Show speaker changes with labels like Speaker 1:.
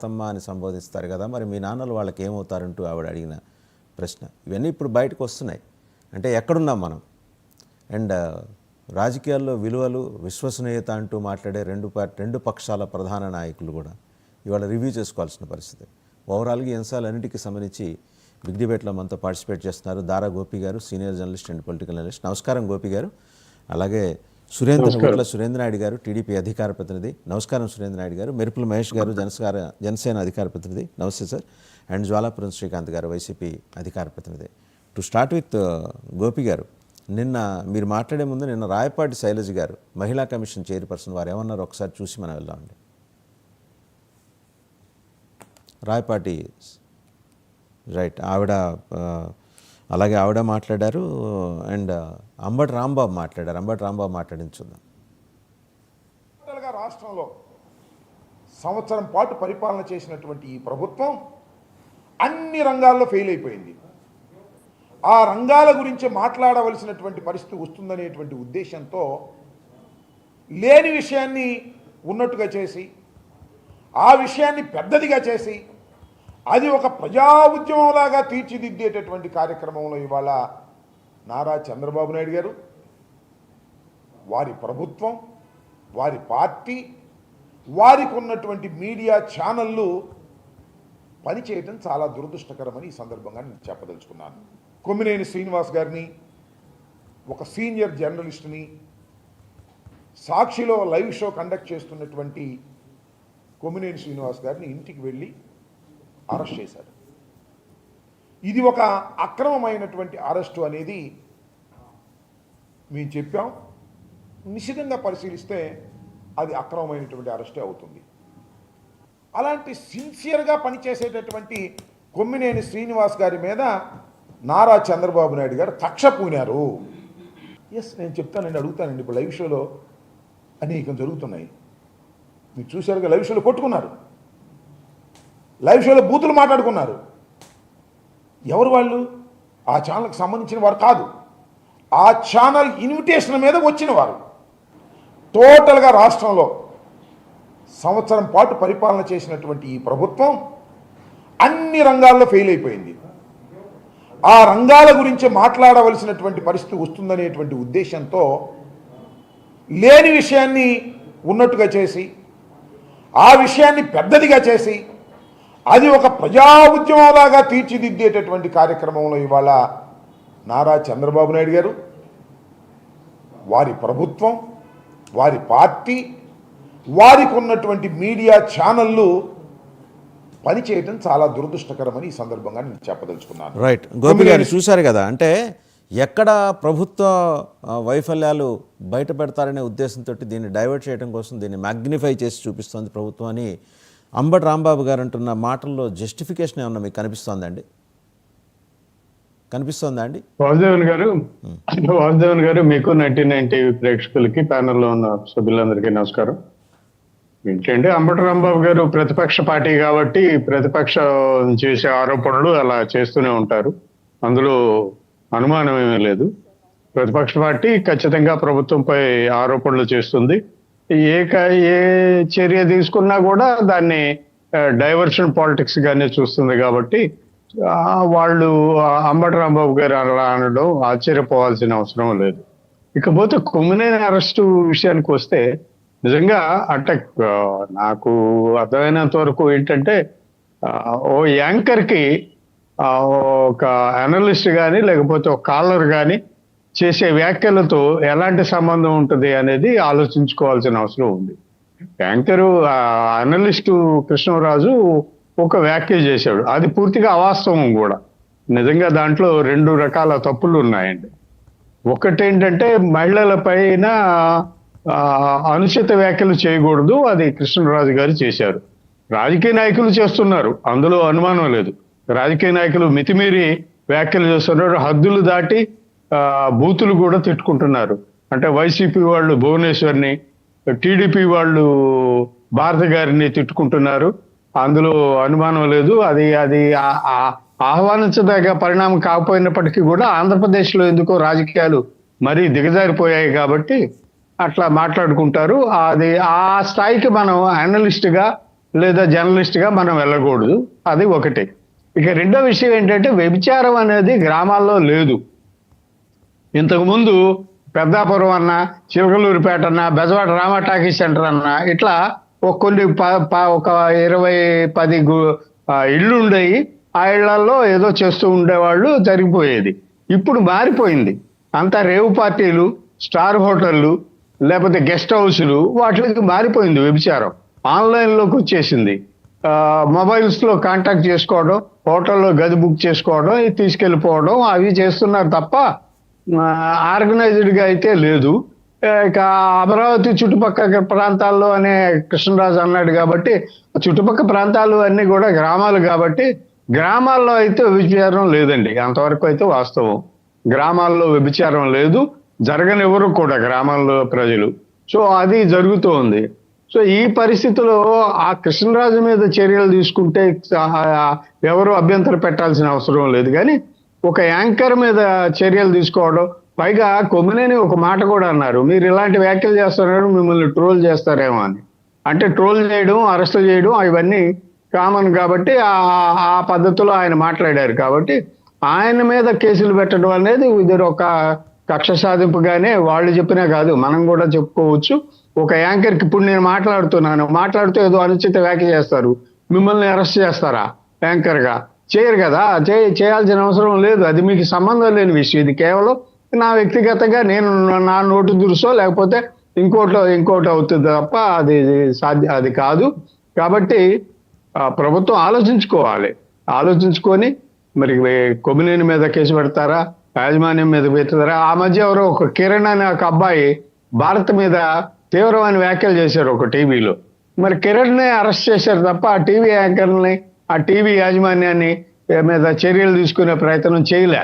Speaker 1: అత్తమ్మ అని సంబోధిస్తారు కదా మరి మీ నాన్నలు వాళ్ళకి ఏమవుతారంటూ ఆవిడ అడిగిన ప్రశ్న. ఇవన్నీ ఇప్పుడు బయటకు వస్తున్నాయి. అంటే ఎక్కడున్నాం మనం? అండ్ రాజకీయాల్లో విలువలు విశ్వసనీయత అంటూ మాట్లాడే రెండు రెండు పక్షాల ప్రధాన నాయకులు కూడా ఇవాళ రివ్యూ చేసుకోవాల్సిన పరిస్థితి. ఓవరాల్గా ఎన్సార్లు అంశాలన్నిటికీ సంబంధించి బిగ్ డిబేట్లో మనతో పార్టిసిపేట్ చేస్తున్నారు Dara Gopi garu senior journalist and political analyst. నమస్కారం గోపి గారు. అలాగే సురేంద్ర గుట్ల సురేంద్ర నాయుడు గారు టీడీపీ అధికార ప్రతినిధి. నమస్కారం సురేంద్ర నాయుడు గారు. మెరుపుల మహేష్ గారు జనసార జనసేన అధికార ప్రతినిధి. నమస్తే సార్. అండ్ జ్వాలాపురం శ్రీకాంత్ గారు వైసీపీ అధికార ప్రతినిధి. టు స్టార్ట్ విత్ గోపి గారు నిన్న మీరు మాట్లాడే ముందు నిన్న రాయపాటి శైలజ గారు మహిళా కమిషన్ చైర్పర్సన్ వారు ఏమన్నారు ఒకసారి చూసి మనం వెళ్దామండి. రాయపాటి రైట్ ఆవిడ అలాగే ఆవిడ మాట్లాడారు. అండ్ అంబటి రాంబాబు మాట్లాడారు. అంబటి రాంబాబు మాట్లాడింది చూద్దాం.
Speaker 2: రాష్ట్రంలో సంవత్సరం పాటు పరిపాలన చేసినటువంటి ఈ ప్రభుత్వం అన్ని రంగాల్లో ఫెయిల్ అయిపోయింది. ఆ రంగాల గురించి మాట్లాడవలసినటువంటి పరిస్థితి వస్తుందనేటువంటి ఉద్దేశంతో లేని విషయాన్ని ఉన్నట్టుగా చేసి ఆ విషయాన్ని పెద్దదిగా చేసి అది ఒక ప్రజా ఉద్యమంలాగా తీర్చిదిద్దేటటువంటి కార్యక్రమంలో ఇవాళ నారా చంద్రబాబు నాయుడు గారు వారి ప్రభుత్వం వారి పార్టీ వారికి ఉన్నటువంటి మీడియా ఛానళ్ళు పనిచేయటం చాలా దురదృష్టకరమని ఈ సందర్భంగా నేను చెప్పదలుచుకున్నాను. కొమ్మినేని శ్రీనివాస్ గారిని ఒక సీనియర్ జర్నలిస్ట్ని సాక్షిలో లైవ్ షో కండక్ట్ చేస్తున్నటువంటి కొమ్మినేని శ్రీనివాస్ గారిని ఇంటికి వెళ్ళి అరెస్ట్ చేశారు. ఇది ఒక అక్రమమైనటువంటి అరెస్టు అనేది మేము చెప్పాం. నిశితంగా పరిశీలిస్తే అది అక్రమమైనటువంటి అరెస్టే అవుతుంది. అలాంటి సిన్సియర్గా పనిచేసేటటువంటి కొమ్మినేని శ్రీనివాస్ గారి మీద నారా చంద్రబాబు నాయుడు గారు కక్ష పూనారు. ఎస్ నేను చెప్తానండి అడుగుతానండి. ఇప్పుడు లైవ్ షోలో అనేకం జరుగుతున్నాయి. మీరు చూశారుగా లైవ్ షోలో కొట్టుకున్నారు. లైవ్ షోలో బూతులు మాట్లాడుకున్నారు. ఎవరు వాళ్ళు? ఆ ఛానల్కి సంబంధించిన వారు కాదు. ఆ ఛానల్ ఇన్విటేషన్ మీద వచ్చిన వారు. టోటల్గా రాష్ట్రంలో సంవత్సరం పాటు పరిపాలన చేసినటువంటి ఈ ప్రభుత్వం అన్ని రంగాల్లో ఫెయిల్ అయిపోయింది. ఆ రంగాల గురించి మాట్లాడవలసినటువంటి పరిస్థితి వస్తుందనేటువంటి ఉద్దేశంతో లేని విషయాన్ని ఉన్నట్టుగా చేసి ఆ విషయాన్ని పెద్దదిగా చేసి అది ఒక ప్రజా ఉద్యమంలాగా తీర్చిదిద్దేటటువంటి కార్యక్రమంలో ఇవాళ నారా చంద్రబాబు నాయుడు గారు వారి ప్రభుత్వం వారి పార్టీ వారికి ఉన్నటువంటి మీడియా ఛానళ్ళు పనిచేయటం చాలా దురదృష్టకరమని ఈ సందర్భంగా నేను చెప్పదలుచుకున్నాను.
Speaker 1: రైట్ గోపి గారు చూశారు కదా అంటే ఎక్కడ ప్రభుత్వ వైఫల్యాలు బయట పెడతారనే ఉద్దేశంతో దీన్ని డైవర్ట్ చేయడం కోసం దీన్ని మ్యాగ్నిఫై చేసి చూపిస్తోంది ప్రభుత్వం అని అంబటి రాంబాబు గారు అంటున్న మాటల్లో జస్టిఫికేషన్ ఏమన్నా మీకు కనిపిస్తోందండి కనిపిస్తోందా అండి?
Speaker 3: వాసుదేవన్ గారు వాసుదేవన్ గారు మీకు నైన్టీ నైన్ టీవీ ప్రేక్షకులకి ప్యానెల్లో ఉన్న సభ్యులందరికీ నమస్కారం. ఏంటంటే అంబటి రాంబాబు గారు ప్రతిపక్ష పార్టీ కాబట్టి ప్రతిపక్షం చేసే ఆరోపణలు అలా చేస్తూనే ఉంటారు. అందులో అనుమానం ఏమీ లేదు. ప్రతిపక్ష పార్టీ ఖచ్చితంగా ప్రభుత్వంపై ఆరోపణలు చేస్తుంది. ఏ ఏ చర్య తీసుకున్నా కూడా దాన్ని డైవర్షన్ పాలిటిక్స్ గానే చూస్తుంది కాబట్టి వాళ్ళు అంబటి రాంబాబు గారు అలా అనడం ఆశ్చర్యపోవాల్సిన అవసరం లేదు. ఇకపోతే కొమ్మినేని అరెస్టు విషయానికి వస్తే నిజంగా అంటే నాకు అర్థమైనంత వరకు ఏంటంటే ఓ యాంకర్కి ఒక అనలిస్ట్ కానీ లేకపోతే ఒక కాలర్ కానీ చేసే వ్యాఖ్యలతో ఎలాంటి సంబంధం ఉంటుంది అనేది ఆలోచించుకోవాల్సిన అవసరం ఉంది. యాంకరు అనలిస్టు కృష్ణరాజు ఒక వ్యాఖ్య చేశాడు. అది పూర్తిగా అవాస్తవం కూడా. నిజంగా దాంట్లో రెండు రకాల తప్పులు ఉన్నాయండి. ఒకటేంటంటే మహిళల పైన అనుచిత వ్యాఖ్యలు చేయకూడదు అది కృష్ణరాజు గారు చేశారు. రాజకీయ నాయకులు చేస్తున్నారు అందులో అనుమానం లేదు. రాజకీయ నాయకులు మితిమీరి వ్యాఖ్యలు చేస్తున్నారు హద్దులు దాటి బూతులు కూడా తిట్టుకుంటున్నారు. అంటే వైసీపీ వాళ్ళు భువనేశ్వర్ని టీడీపీ వాళ్ళు భారత గారిని తిట్టుకుంటున్నారు. అందులో అనుమానం లేదు. అది అది ఆహ్వానించదగ్గ పరిణామం కాకపోయినప్పటికీ కూడా ఆంధ్రప్రదేశ్లో ఎందుకో రాజకీయాలు మరీ దిగజారిపోయాయి కాబట్టి అట్లా మాట్లాడుకుంటారు. అది ఆ స్థాయికి మనం అనలిస్ట్గా లేదా జర్నలిస్ట్గా మనం వెళ్ళకూడదు. అది ఒకటి. ఇక రెండో విషయం ఏంటంటే వ్యభిచారం అనేది గ్రామాల్లో లేదు. ఇంతకుముందు పెద్దాపురం అన్న చిలకలూరిపేట అన్న బెజవాడ రామ టాకీ సెంటర్ అన్న ఇట్లా ఒక కొన్ని ప- ఒక ఇరవై పది గు- ఇళ్ళు ఉండేవి ఆ ఇళ్ళలో ఏదో చేస్తూ ఉండేవాళ్ళు జరిగిపోయేది. ఇప్పుడు మారిపోయింది. అంతా రేవు పార్టీలు స్టార్ హోటళ్ళు లేకపోతే గెస్ట్ హౌస్లు వాటికి మారిపోయింది వ్యభిచారం. ఆన్లైన్లోకి వచ్చేసింది. మొబైల్స్లో కాంటాక్ట్ చేసుకోవడం హోటల్లో గది బుక్ చేసుకోవడం తీసుకెళ్ళిపోవడం అవి చేస్తున్నారు తప్ప ఆర్గనైజ్డ్గా అయితే లేదు. ఇక అమరావతి చుట్టుపక్కల ప్రాంతాల్లో అనే కృష్ణరాజు అన్నాడు కాబట్టి చుట్టుపక్కల ప్రాంతాలు అన్ని కూడా గ్రామాలు కాబట్టి గ్రామాల్లో అయితే వ్యభిచారం లేదండి. అంతవరకు అయితే వాస్తవం. గ్రామాల్లో వ్యభిచారం లేదు. జరగనివ్వరు కూడా గ్రామాల్లో ప్రజలు. సో అది జరుగుతూ ఉంది సో ఈ పరిస్థితిలో ఆ కృష్ణరాజు మీద చర్యలు తీసుకుంటే ఎవరు అభ్యంతరం పెట్టాల్సిన అవసరం లేదు. కానీ ఒక యాంకర్ మీద చర్యలు తీసుకోవడం పైగా కొమ్మినేని ఒక మాట కూడా అన్నారు మీరు ఇలాంటి వ్యాఖ్యలు చేస్తున్నారు మిమ్మల్ని ట్రోల్ చేస్తారేమో అని. అంటే ట్రోల్ చేయడం అరెస్ట్ చేయడం ఇవన్నీ కామన్ కాబట్టి ఆ- ఆ పద్ధతిలో ఆయన మాట్లాడారు కాబట్టి ఆయన మీద కేసులు పెట్టడం అనేది ఇది ఒక కక్ష సాధింపుగానే వాళ్ళు చెప్పినా కాదు మనం కూడా చెప్పుకోవచ్చు. ఒక యాంకర్కి ఇప్పుడు నేను మాట్లాడుతున్నాను మాట్లాడుతూ ఏదో అనుచిత వ్యాఖ్య చేస్తారు మిమ్మల్ని అరెస్ట్ చేస్తారా యాంకర్గా? చేయరు కదా. చే- చేయాల్సిన అవసరం లేదు. అది మీకు సంబంధం లేని విషయం. ఇది కేవలం నా వ్యక్తిగతంగా నేను నా నోటు దురుసో లేకపోతే ఇంకోటి ఇంకోటి అవుతుంది తప్ప అది సాధ్య అది కాదు. కాబట్టి ప్రభుత్వం ఆలోచించుకోవాలి. ఆలోచించుకొని మరి కొమ్మినేని మీద కేసు పెడతారా? యాజమాన్యం మీద పెడతారా? ఆ మధ్య ఎవరో ఒక కిరణ్ అనే ఒక అబ్బాయి భారత్ మీద తీవ్రమైన వ్యాఖ్యలు చేశారు ఒక టీవీలో. మరి కిరణ్ని అరెస్ట్ చేశారు తప్ప ఆ టీవీ యాంకర్ని ఆ టీవీ యాజమాన్యాన్ని మీద చర్యలు తీసుకునే ప్రయత్నం చేయలే.